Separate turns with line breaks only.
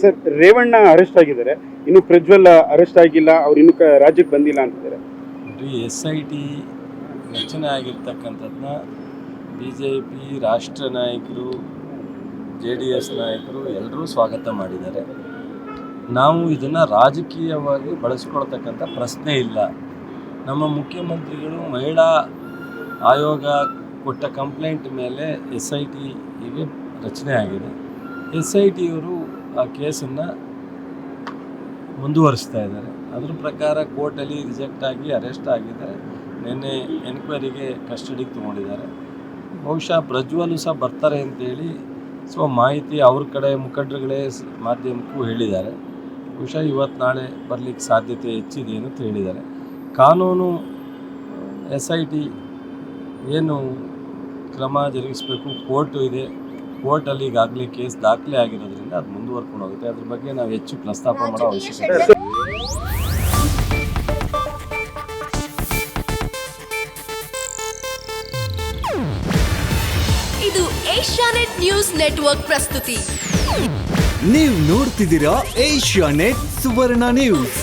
Sir, Revanna arrest ಆಗಿದ್ದಾರೆ. ಇನ್ನು Prajwal arrest ಆಗಿಲ್ಲ, ಅವ್ರು ಇನ್ನು ರಾಜ್ಯಕ್ಕೆ ಬಂದಿಲ್ಲ ಅಂತಿದ್ದಾರೆ.
ಎಸ್ ಐ ಟಿ ರಚನೆ ಆಗಿರ್ತಕ್ಕಂಥದ್ದನ್ನ ಬಿ ಜೆ ಪಿ ರಾಷ್ಟ್ರ ನಾಯಕರು, ಜೆ ಡಿ ಎಸ್ ನಾಯಕರು ಎಲ್ಲರೂ ಸ್ವಾಗತ ಮಾಡಿದ್ದಾರೆ. ನಾವು ಇದನ್ನು ರಾಜಕೀಯವಾಗಿ ಬಳಸ್ಕೊಳ್ತಕ್ಕಂಥ ಪ್ರಶ್ನೆ ಇಲ್ಲ. ನಮ್ಮ ಮುಖ್ಯಮಂತ್ರಿಗಳು ಮಹಿಳಾ ಆಯೋಗ ಕೊಟ್ಟ ಕಂಪ್ಲೇಂಟ್ ಮೇಲೆ ಎಸ್ ಐ ಟಿಗೆ ರಚನೆ ಆಗಿದೆ. ಎಸ್ ಐ ಟಿಯವರು ಆ ಕೇಸನ್ನು ಮುಂದುವರಿಸ್ತಾ ಇದ್ದಾರೆ. ಅದ್ರ ಪ್ರಕಾರ ಕೋರ್ಟಲ್ಲಿ ರಿಜೆಕ್ಟ್ ಆಗಿ ಅರೆಸ್ಟ್ ಆಗಿದ್ದಾರೆ. ನಿನ್ನೆ ಎನ್ಕ್ವೈರಿಗೆ ಕಸ್ಟಡಿಗೆ ತೊಗೊಂಡಿದ್ದಾರೆ. ಬಹುಶಃ ಪ್ರಜ್ವಲು ಸಹ ಬರ್ತಾರೆ ಅಂತೇಳಿ ಸೊ ಮಾಹಿತಿ ಅವ್ರ ಕಡೆ ಮುಖಂಡರುಗಳೇ ಮಾಧ್ಯಮಕ್ಕೂ ಹೇಳಿದ್ದಾರೆ. ಬಹುಶಃ ಇವತ್ತು ನಾಳೆ ಬರಲಿಕ್ಕೆ ಸಾಧ್ಯತೆ ಹೆಚ್ಚಿದೆ ಅಂತ ಹೇಳಿದ್ದಾರೆ. ಕಾನೂನು, ಎಸ್ ಐ ಟಿ ಏನು ಕ್ರಮ ಜರುಗಿಸಬೇಕು, ಕೋರ್ಟು ಇದೆ. ಕೋರ್ಟಲ್ಲಿ ಈಗಾಗಲೇ ಕೇಸ್ ದಾಖಲೆ ಆಗಿರೋದ್ರಿಂದ ಅದು ಮುಂದುವರ್ಕೊಂಡು ಹೋಗುತ್ತೆ. ಅದ್ರ ಬಗ್ಗೆ ನಾವು ಹೆಚ್ಚು ಪ್ರಸ್ತಾಪ ಮಾಡೋ ಅವಶ್ಯಕತೆ.
ಇದು ಏಷ್ಯಾನೆಟ್ ನ್ಯೂಸ್ ನೆಟ್ವರ್ಕ್ ಪ್ರಸ್ತುತಿ.
ನೀವು ನೋಡ್ತಿದ್ದೀರಾ ಏಷ್ಯಾ ನೆಟ್ ಸುವರ್ಣ ನ್ಯೂಸ್.